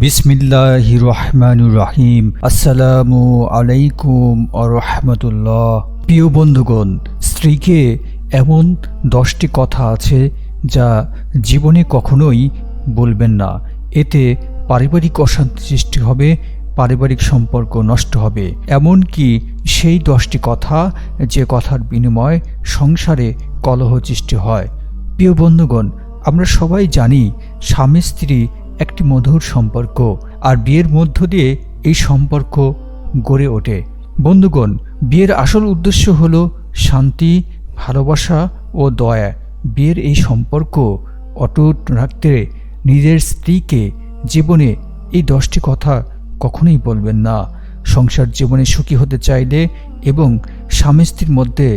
বিসমিল্লাহ রহমানুর রহিম আসসালামু আলাইকুম রহমতুল্লাহ। প্রিয় বন্ধুগণ, স্ত্রীকে এমন দশটি কথা আছে যা জীবনে কখনোই বলবেন না। এতে পারিবারিক অশান্তি সৃষ্টি হবে, পারিবারিক সম্পর্ক নষ্ট হবে। এমনকি সেই দশটি কথা যে কথার বিনিময় সংসারে কলহ সৃষ্টি হয়। প্রিয় বন্ধুগণ, আমরা সবাই জানি স্বামী স্ত্রী একটি মধুর সম্পর্ক আর বিয়ের মধ্য দিয়ে এই সম্পর্ক গড়ে ওঠে। বন্ধুগণ, বিয়ের আসল উদ্দেশ্য হল শান্তি, ভালোবাসা ও দয়া। বিয়ের এই সম্পর্ক অটুট রাখতে নিজের স্ত্রীকে জীবনে এই দশটি কথা কখনোই বলবেন না। সংসার জীবনে সুখী হতে চাইলে এবং স্বামী স্ত্রীর মধ্যে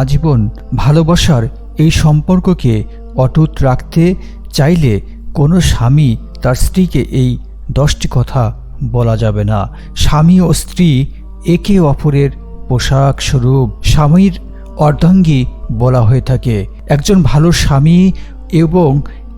আজীবন ভালোবাসার এই সম্পর্ককে অটুট রাখতে চাইলে কোনো স্বামী তার স্ত্রীকে এই দশটি কথা বলা যাবে না। স্বামী ও স্ত্রী একে অপরের পোশাক স্বরূপ, স্বামীর অর্ধাঙ্গী বলা হয়ে থাকে। একজন ভালো স্বামী এবং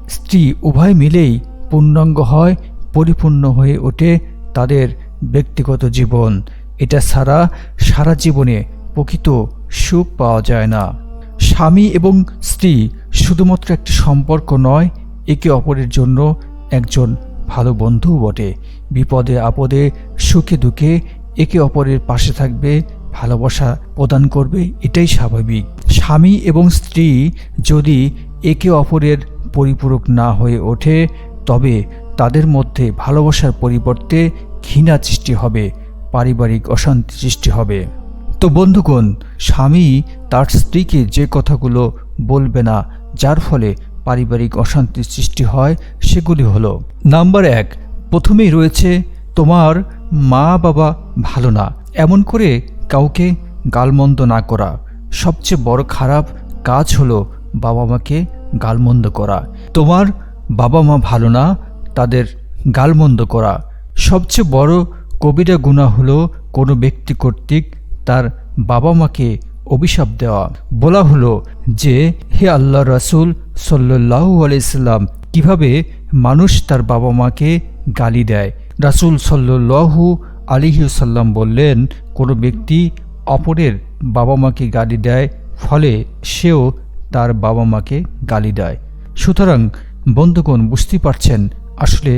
স্ত্রী উভয় মিলেই পূর্ণাঙ্গ হয়, পরিপূর্ণ হয়ে ওঠে, তাদের ব্যক্তিগত জীবন। এটা ছাড়া সারা জীবনে প্রকৃত সুখ পাওয়া যায় না। স্বামী এবং স্ত্রী শুধুমাত্র একটি সম্পর্ক নয়, একে অপরের জন্য একজন ভালো বন্ধুও বটে। বিপদে আপদে, সুখে দুঃখে একে অপরের পাশে থাকবে, ভালোবাসা প্রদান করবে, এটাই স্বাভাবিক। স্বামী এবং স্ত্রী যদি একে অপরের পরিপূরক না হয়ে ওঠে, তবে তাদের মধ্যে ভালোবাসার পরিবর্তে ঘৃণা সৃষ্টি হবে, পারিবারিক অশান্তি সৃষ্টি হবে। তো বন্ধুগণ, স্বামী তার স্ত্রীকে যে কথাগুলো বলবে না, যার ফলে পারিবারিক অশান্তির সৃষ্টি হয়, সেগুলি হলো, নাম্বার এক, প্রথমেই রয়েছে, তোমার মা বাবা ভালো না। এমন করে কাউকে গালমন্দ না করা। সবচেয়ে বড় খারাপ কাজ হলো বাবা মাকে গালমন্দ করা। তোমার বাবা মা ভালো না, তাদের গালমন্দ করা। সবচেয়ে বড় কবিরা গুণা হলো কোনো ব্যক্তি কর্তৃক তার বাবা মাকে অভিশাপ দেওয়া। বলা হলো যে, হে আল্লাহ রাসুল সাল্লাহ আলাইসাল্লাম কীভাবে মানুষ তার বাবা মাকে গালি দেয়? রাসুল সাল্লু আলিহাল্লাম বললেন, কোনো ব্যক্তি অপরের বাবা মাকে গালি দেয়, ফলে সেও তার বাবা মাকে গালি দেয়। সুতরাং বন্ধুগণ বুঝতে পারছেন, আসলে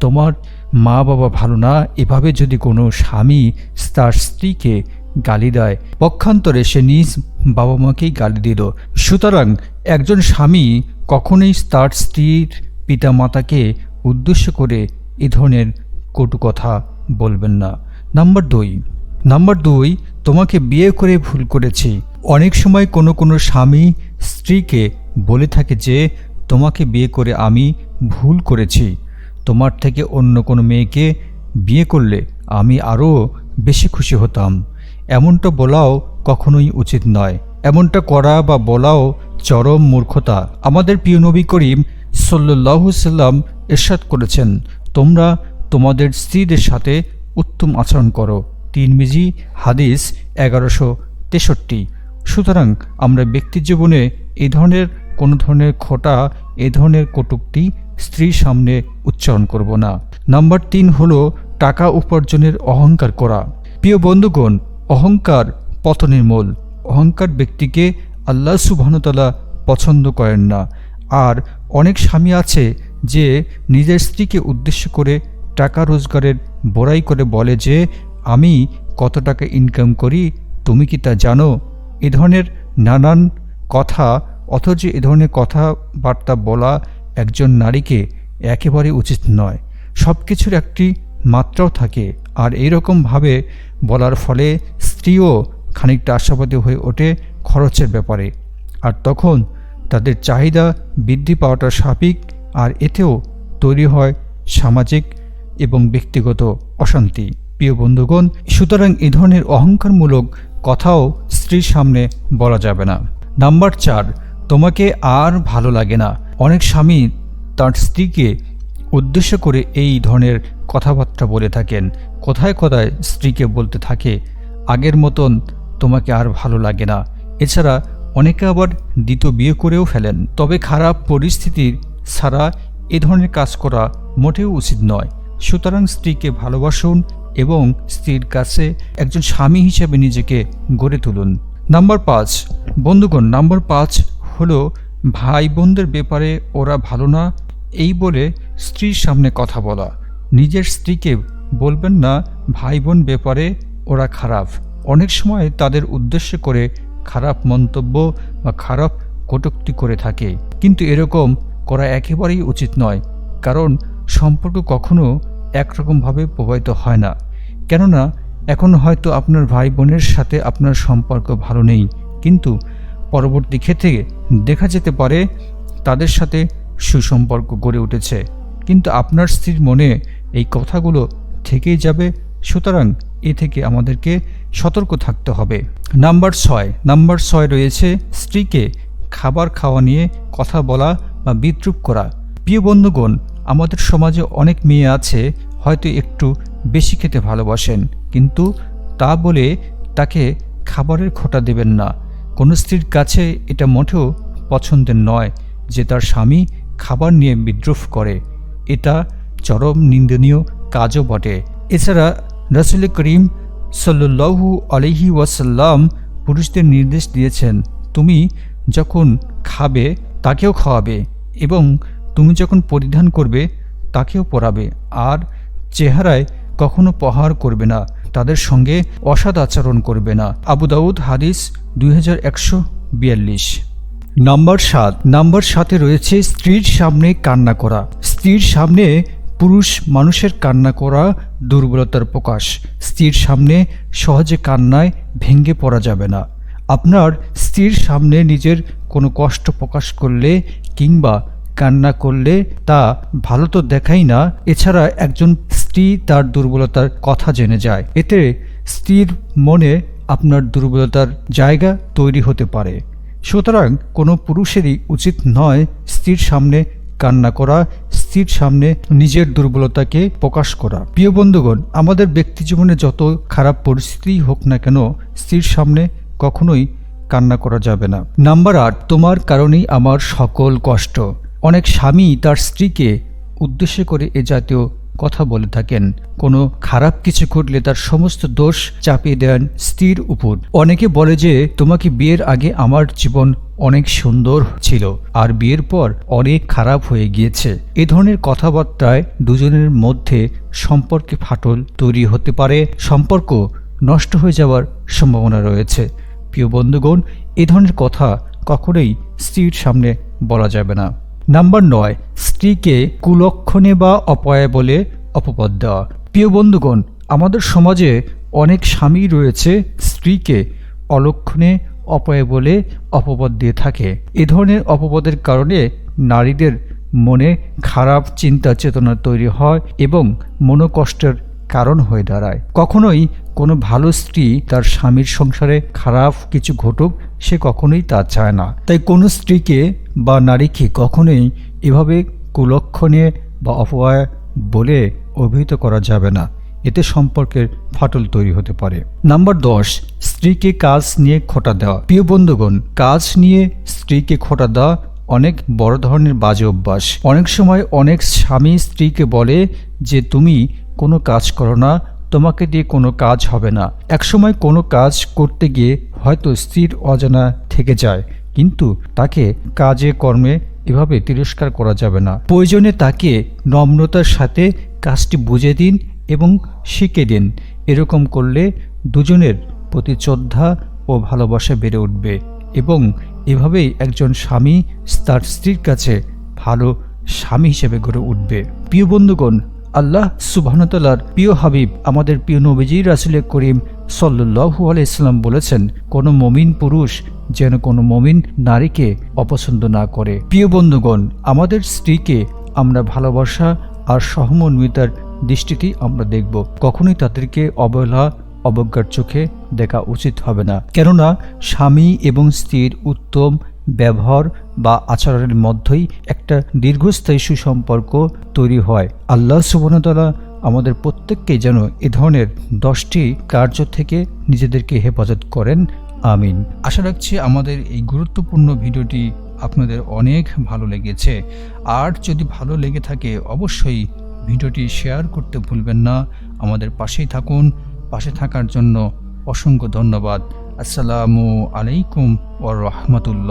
তোমার মা বাবা ভালো না, এভাবে যদি কোনো স্বামী তার স্ত্রীকে গালি দেয়, পক্ষান্তরে সে নিজ বাবা মাকেই গালি দিল সুতরাং একজন স্বামী কখনোই তার স্ত্রীর পিতা মাতাকে উদ্দেশ্য করে এ ধরনের কটু কথা বলবেন না। নাম্বার দুই। নাম্বার দুই, তোমাকে বিয়ে করে ভুল করেছি। অনেক সময় কোনো কোনো স্বামী স্ত্রীকে বলে থাকে যে, তোমাকে বিয়ে করে আমি ভুল করেছি। তোমার থেকে অন্য কোনো মেয়েকে বিয়ে করলে আমি আরও বেশি খুশি হতাম। এমনটা বলাও কখনোই উচিত নয়। এমনটা করা বা বলাও চরম মূর্খতা। আমাদের প্রিয় নবী করিম সাল্লু সাল্লাম এরশাদ করেছেন, তোমরা তোমাদের স্ত্রীদের সাথে উত্তম আচরণ করো। তিন মিজি হাদিস এগারোশো তেষট্টি। সুতরাং আমরা ব্যক্তি জীবনে এই ধরনের, কোনো ধরনের খোটা, এ ধরনের কটুক্তি স্ত্রীর সামনে উচ্চারণ করব না। নাম্বার তিন হলো টাকা উপার্জনের অহংকার করা। প্রিয় বন্ধুগণ, অহংকার পতনের মূল। অহংকার ব্যক্তিকে আল্লাহ সুবাহতালা পছন্দ করেন না। আর অনেক স্বামী আছে যে নিজের স্ত্রীকে উদ্দেশ্য করে টাকা রোজগারের বড়াই করে বলে যে, আমি কত টাকা ইনকাম করি, তুমি কি তা জানো? এ ধরনের নানান কথা, অথচ এ ধরনের কথাবার্তা বলা একজন নারীকে একেবারে উচিত নয়। সব কিছুর একটি মাত্রাও থাকে। আর এইরকমভাবে বলার ফলে স্ত্রীও খানিকটা আশাবাদী হয়ে ওঠে খরচের ব্যাপারে। আর তখন তাদের চাহিদা বৃদ্ধি পাওয়াটা স্বাভাবিক আর এতেও তৈরি হয় সামাজিক এবং ব্যক্তিগত অশান্তি। প্রিয় বন্ধুগণ, সুতরাং এ ধরনের অহংকারমূলক কথাও স্ত্রীর সামনে বলা যাবে না। নাম্বার চার, তোমাকে আর ভালো লাগে না। অনেক স্বামী তার স্ত্রীকে উদ্দেশ্য করে এই ধরনের কথাবার্তা বলে থাকেন। কোথায় কোথায় স্ত্রীকে বলতে থাকে, আগের মতন তোমাকে আর ভালো লাগে না। এছাড়া অনেকে আবার দ্বিতীয় বিয়ে করেও ফেলেন। তবে খারাপ পরিস্থিতির ছাড়া এ ধরনের কাজ করা মোটেও উচিত নয়। সুতরাং স্ত্রীকে ভালোবাসুন এবং স্ত্রীর কাছে একজন স্বামী হিসেবে নিজেকে গড়ে তুলুন। নাম্বার পাঁচ, বন্ধুগণ, নাম্বার পাঁচ হলো ভাই বোনদের ব্যাপারে ওরা ভালো না, এই বলে স্ত্রীর সামনে কথা বলা। নিজের স্ত্রীকে বলবেন না ভাই বোন ব্যাপারে ওরা খারাপ। অনেক সময় তাদের উদ্দেশ্য করে খারাপ মন্তব্য বা খারাপ কটুক্তি করে থাকে। কিন্তু এরকম করা একেবারেই উচিত নয়, কারণ সম্পর্ক কখনো একরকমভাবে প্রবাহিত হয় না। কেননা, এখন হয়তো আপনার ভাই বোনের সাথে আপনার সম্পর্ক ভালো নেই, কিন্তু পরবর্তী ক্ষেত্রে দেখা যেতে পারে তাদের সাথে সুসম্পর্ক গড়ে উঠেছে। কিন্তু আপনার স্ত্রীর মনে এই কথাগুলো থেকেই যাবে, সুতরাং এ থেকে আমাদেরকে সতর্ক থাকতে হবে। নাম্বার ছয়। নাম্বার ছয় রয়েছে স্ত্রীকে খাবার খাওয়া নিয়ে কথা বলা বা বিদ্রুপ করা। প্রিয় বন্ধুগণ, আমাদের সমাজে অনেক মেয়ে আছে, হয়তো একটু বেশি খেতে ভালোবাসেন, কিন্তু তা বলে তাকে খাবারের খোটা দেবেন না। কোনো স্ত্রীর কাছে এটা মোটেও পছন্দের নয় যে তার স্বামী খাবার নিয়ে বিদ্রুপ করে। এটা চরম নিন্দনীয় কাজও বটে। এছাড়া রসুল করিম সাল্লু আলহি ওয়াসাল্লাম পুরুষদের নির্দেশ দিয়েছেন, তুমি যখন খাবে, তাকেও খাওয়াবে এবং তুমি যখন পরিধান করবে, তাকেও পরাবে। আর চেহারায় কখনো প্রহার করবে না। তাদের সঙ্গে অসাদ আচরণ করবে না। আবু দাউদ, হাদিস দুই হাজার একশো বিয়াল্লিশ। নাম্বার সাত। নাম্বার সাথে রয়েছে স্ত্রীর সামনে কান্না করা। স্ত্রীর সামনে পুরুষ মানুষের কান্না করা দুর্বলতার প্রকাশ। স্ত্রীর সামনে সহজে কান্নায় ভেঙে পড়া যাবে না। আপনার স্ত্রীর সামনে নিজের কোনো কষ্ট প্রকাশ করলে কিংবা কান্না করলে তা ভালো তো দেখাই না, এছাড়া একজন স্ত্রী তার দুর্বলতার কথা জেনে যায়। এতে স্ত্রীর মনে আপনার দুর্বলতার জায়গা তৈরি হতে পারে। সুতরাং কোনো পুরুষেরই উচিত নয় স্ত্রীর সামনে কান্না করা, স্ত্রীর সামনে নিজের দুর্বলতাকে প্রকাশ করা। প্রিয় বন্ধুগণ, আমাদের ব্যক্তি জীবনে যত খারাপ পরিস্থিতিই হোক না কেন, স্ত্রীর সামনে কখনোই কান্না করা যাবে না। নাম্বার আট, তোমার কারণেই আমার সকল কষ্ট। অনেক স্বামী তার স্ত্রীকে উদ্দেশ্য করে এ জাতীয় কথা বলে থাকেন। কোনো খারাপ কিছু ঘটলে তার সমস্ত দোষ চাপিয়ে দেন স্ত্রীর উপর। অনেকে বলে যে, তোমাকে বিয়ের আগে আমার জীবন অনেক সুন্দর ছিল, আর বিয়ের পর অনেক খারাপ হয়ে গিয়েছে। এ ধরনের কথাবার্তায় দুজনের মধ্যে সম্পর্কে ফাটল তৈরি হতে পারে। সম্পর্ক নষ্ট হয়ে যাওয়ার সম্ভাবনা রয়েছে। প্রিয় বন্ধুগণ, এ ধরনের কথা কখনোই স্ত্রীর সামনে বলা যাবে না। নাম্বার নয়, স্ত্রীকে কুলক্ষণে বা অপয়া বলে অপবাদ দেওয়া প্রিয় বন্ধুগণ, আমাদের সমাজে অনেক স্বামী রয়েছে স্ত্রীকে অলক্ষণে অপয়া বলে অপবাদ দিয়ে থাকে। এ ধরনের অপবাদের কারণে নারীদের মনে খারাপ চিন্তা চেতনা তৈরি হয় এবং মনোকষ্টের কারণ হয়ে দাঁড়ায়। কখনোই কোনো ভালো স্ত্রী তার স্বামীর সংসারে খারাপ কিছু ঘটুক, সে কখনোই তা চায় না। তাই কোনো স্ত্রীকে বা নারীকে কখনোই এভাবে কুলক্ষণে বা অপবায় বলে অভিহিত করা যাবে না। এতে সম্পর্কের ফাটল তৈরি হতে পারে। নাম্বার দশ, স্ত্রীকে কাজ নিয়ে খোটা দেওয়া। প্রিয় বন্ধুগণ, কাজ নিয়ে স্ত্রীকে খোটা দেওয়া অনেক বড় ধরনের বাজে অভ্যাস। অনেক সময় অনেক স্বামী স্ত্রীকে বলে যে, তুমি কোনো কাজ করো না, তোমাকে দিয়ে কোনো কাজ হবে না। একসময় কোনো কাজ করতে গিয়ে হয়তো স্ত্রীর অজানা থেকে যায়, কিন্তু তাকে কাজে, কর্মে এভাবে তিরস্কার করা যাবে না। প্রয়োজনে তাকে নম্রতার সাথে কাজটি বুঝে দিন এবং শিখে দিন। এরকম করলে দুজনের প্রতি শ্রদ্ধা ও ভালোবাসা বেড়ে উঠবে এবং এভাবেই একজন স্বামী তার স্ত্রীর কাছে ভালো স্বামী হিসেবে গড়ে উঠবে। প্রিয় বন্ধুগণ আল্লাহ সুবাহতালার প্রিয় হাবিব, আমাদের প্রিয় নবীজি রাসুল করিম সল্লু আলাইসাল্লাম বলেছেন, কোনো মমিন পুরুষ যেন কোনো মমিন নারীকে অপছন্দ না করে। প্রিয় বন্ধুগণ, আমাদের স্ত্রীকে আমরা ভালোবাসা আর সহমর্মিতার দৃষ্টিতেই আমরা দেখব। কখনোই তাদেরকে অবহেলা, অবজ্ঞার চোখে দেখা উচিত হবে না। কেননা, স্বামী এবং স্ত্রীর উত্তম ব্যবহার বা আচরণের মধ্যেই একটা দীর্ঘস্থায়ী সুসম্পর্ক তৈরি হয়। আল্লাহ সুবনতলা আমাদের প্রত্যেককেই যেন এ ধরনের দশটি কার্য থেকে নিজেদেরকে হেফাজত করেন। আমিন। আশা রাখছি আমাদের এই গুরুত্বপূর্ণ ভিডিওটি আপনাদের অনেক ভালো লেগেছে। আর যদি ভালো লেগে থাকে, অবশ্যই ভিডিওটি শেয়ার করতে ভুলবেন না। আমাদের পাশেই থাকুন। পাশে থাকার জন্য অসংখ্য ধন্যবাদ। আসসালামু আলাইকুম ওয়া রাহমাতুল্লাহ।